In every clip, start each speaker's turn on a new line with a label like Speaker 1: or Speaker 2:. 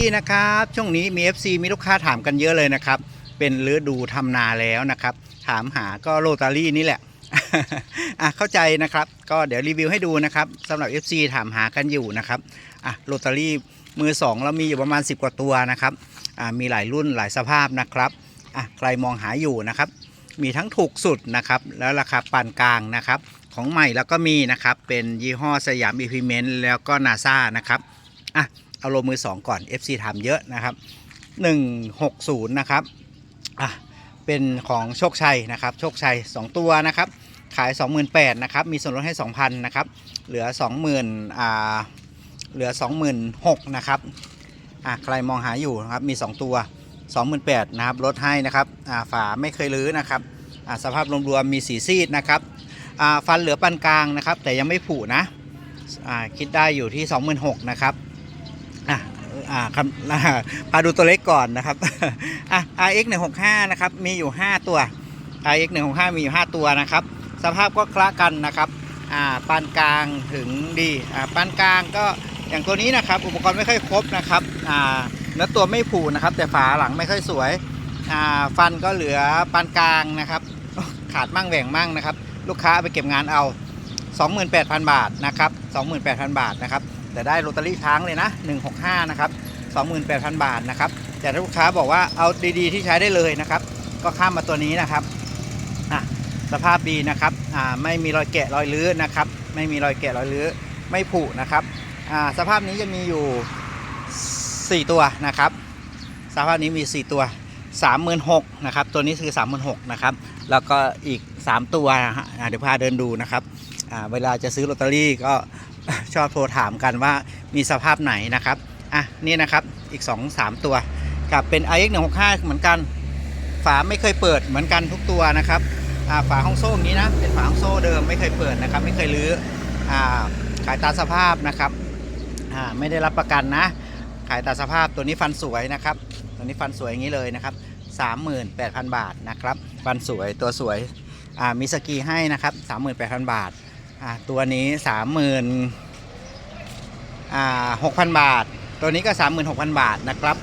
Speaker 1: นี่นะครับช่วงนี้มี FC มีลูกค้าถามกันเยอะเลยนะครับ เป็นฤดูทำนาแล้วนะครับ ถามหาก็โรตารี่นี่แหละอะเข้าใจนะครับ ก็เดี๋ยวรีวิวให้ดูนะครับสำหรับ FC ถามหากันอยู่นะครับอะโรตารี่มือสองเรามีอยู่ประมาณ 10 กว่าตัวนะครับอะมีหลายรุ่นหลายสภาพนะครับอะใครมองหาอยู่นะครับ มีทั้งถูกสุดนะครับ แล้วราคาปานกลางนะครับ ของใหม่แล้วก็มีนะครับเป็นยี่ห้อสยามอีพีเมนต์แล้วก็นาซานะครับอะ เอาลงมือ 2 ก่อน FC ถามเยอะนะครับ 160 นะครับอะเป็นของโชคชัยนะครับ โชคชัย 2 ตัวนะครับ ขาย 28,000นะครับ มีส่วนลดให้ 2,000นะครับ เหลือ 20,000อ่าเหลือ 26,000นะครับอะใครมองหาอยู่นะครับ มี 2 ตัว 28,000นะครับ ลดให้นะครับอ่าฝาไม่เคยรื้อนะครับอ่าสภาพรวมๆมีสีซีดนะครับอ่าฟันเหลือปานกลางนะครับ แต่ยังไม่ผุนะอ่าคิดได้อยู่ที่ 26,000นะครับ อ่าคำพาดูตัวเล็กก่อนนะครับอะ RX 165นะครับ มีอยู่ 5 ตัว RX 165มีอยู่ 5 ตัวนะครับ สภาพก็คละกันนะครับ อ่าปานกลางถึงดี อ่าปานกลางก็อย่างตัวนี้นะครับ อุปกรณ์ไม่ค่อยครบนะครับ อ่าเนื้อตัวไม่ผูนะครับ แต่ฝาหลังไม่ค่อยสวย อ่าฟันก็เหลือปานกลางนะครับ ขาดมั่งแหว่งมั่งนะครับ ลูกค้าเอาไปเก็บงานเอา 28,000 บาทนะครับ 28,000 บาทนะครับ แต่ได้โรตารี่ช้างเลยนะ 165 นะครับ 28,000 บาทนะครับ แต่ถ้าลูกค้าบอกว่าเอาดีๆที่ใช้ได้เลยนะครับ ก็ข้ามมาตัวนี้นะครับอะสภาพดีนะครับอ่าไม่มีรอยแกะรอยลื้อนะครับ ไม่มีรอยแกะรอยลื้อไม่ผุนะครับอ่าสภาพนี้จะมีอยู่ 4 ตัวนะครับ สภาพนี้มี 4 ตัว 36,000นะครับ ตัวนี้คือ 36,000นะครับ แล้วก็อีก 3 ตัวนะฮะเดี๋ยวพาเดินดูนะครับอ่าเวลาจะซื้อลอตเตอรี่ก็ ชอบโทรถามกันว่ามีสภาพไหนนะครับ อะ นี่นะครับอีก 2 3 ตัวกับเป็น iX 165เหมือนกัน ฝาไม่เคยเปิดเหมือนกันทุกตัวนะครับอ่าฝาห้องโซ่อย่างนี้นะเป็นฝาห้องโซ่เดิมไม่เคยเปิดนะครับ ไม่เคยรื้ออ่าขายตามสภาพนะครับอ่าไม่ได้รับประกันนะ ขายตามสภาพตัวนี้ฟันสวยนะครับ ตัวนี้ฟันสวยอย่างนี้เลยนะครับ38,000 บาทนะครับฟันสวยตัวสวยอ่ามีสกีให้นะครับ 38,000 บาทอ่าตัวนี้สามหมื่นอ่าหกพันบาท ตัวนี้ก็สามหมื่นหกพันบาทนะครับ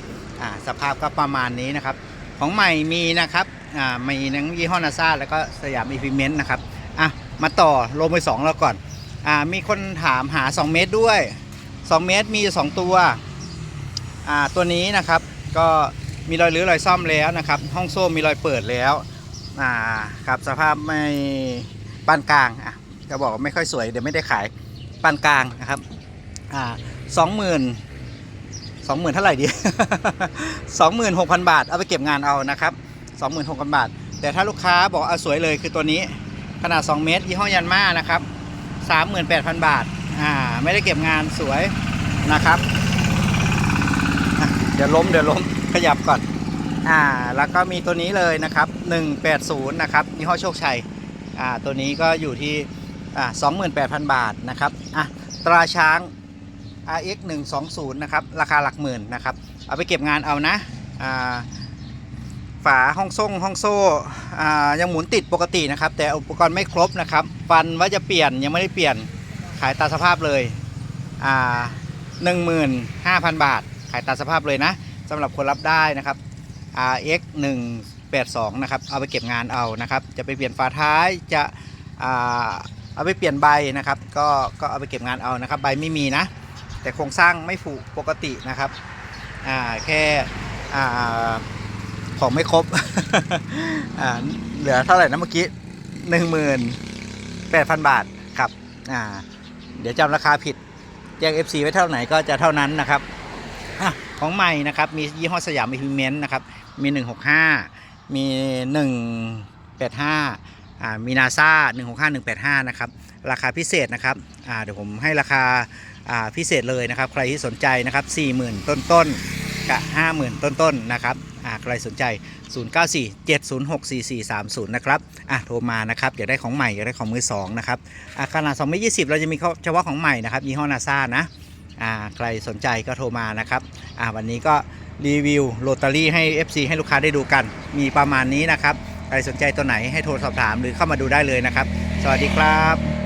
Speaker 1: สภาพก็ประมาณนี้นะครับ ของใหม่มีนะครับมีทั้งยี่ห้อนาซาแล้วก็สยามอีพิเมนต์นะครับอะมาต่อโลมือสองเราก่อนอ่ามีคนถามหา 2 เมตรด้วย 2 เมตรมีอยู่2ตัวอ่าตัวนี้นะครับก็มีรอยรื้อรอยซ่อมแล้วนะครับ ห้องโซ่มีรอยเปิดแล้วอ่าครับสภาพไม่ปานกลางอะจะบอกไม่ค่อยสวยเดี๋ยวไม่ได้ขายปานกลางนะครับ อ่าสองหมื่นสองหมื่นเท่าไหร่ดีสองหมื่นหกพันบาท เอาไปเก็บงานเอานะครับสองหมื่นหกพันบาท แต่ถ้าลูกค้าบอกเอาสวยเลยคือตัวนี้ขนาด 2 เมตรยี่ห้อยันมานะครับสามหมื่นแปดพันบาท อ่า ไม่ได้เก็บงานสวยนะครับ เดี๋ยวล้มเดี๋ยวล้มขยับก่อน อ่า แล้วก็มีตัวนี้เลยนะครับ 180 นะครับยี่ห้อโชคชัย อ่า ตัวนี้ก็อยู่ที่ อ่า 28,000 บาทนะครับ อะ ตราช้าง RX 120นะครับ ราคาหลักหมื่นนะครับ เอาไปเก็บงานเอานะาฝาห้องส่งห้องโซ่อยังหมุนติดปกตินะครับ แต่อุปกรณ์ไม่ครบนะครับ ฟันว่าจะเปลี่ยนยังไม่ได้เปลี่ยนขายตาสภาพเลยอ่า15,000บาท ขายตาสภาพเลยนะสำหรับคนรับได้นะครับ RX 182นะครับ เอาไปเก็บงานเอานะครับ จะไปเปลี่ยนฝาท้ายจะเอาไปเปลี่ยนใบนะครับ ก็ก็เอาไปเก็บงานเอานะครับ ใบไม่มีนะ แต่โครงสร้างไม่ผุปกตินะครับอ่าแค่อ่าของไม่ครบอ่าเหลือเท่าไหร่นะเมื่อกี้หนึ่งหมื่นแปดพันบาทครับอ่าเดี๋ยวจำราคาผิดแจ้ง FC ไว้เท่าไหนก็จะเท่านั้นนะครับอของใหม่นะครับมียี่ห้อสยามอิพิเมนต์นะครับมี 165 มี 185อ่ามีนาซา165 185 นะครับ ราคาพิเศษนะครับอ่าเดี๋ยวผมให้ราคา พิเศษเลยนะครับ ใครที่สนใจนะครับ 40,000 ต้นต้นกับ50,000 ต้นต้นนะครับใครสนใจ 094 706 4430 นะครับอะโทรมานะครับอยากได้ของใหม่อยากได้ของมือสองนะครับอ่าขนาด2เมตร20เราจะมีเฉพาะของใหม่นะครับยี่ห้อนาซานะอ่าใครสนใจก็โทรมานะครับอ่าวันนี้ก็รีวิวโรตารี่ให้ FC ให้ลูกค้าได้ดูกัน มีประมาณนี้นะครับ ใครสนใจตัวไหนให้โทรสอบถามหรือเข้ามาดูได้เลยนะครับ สวัสดีครับ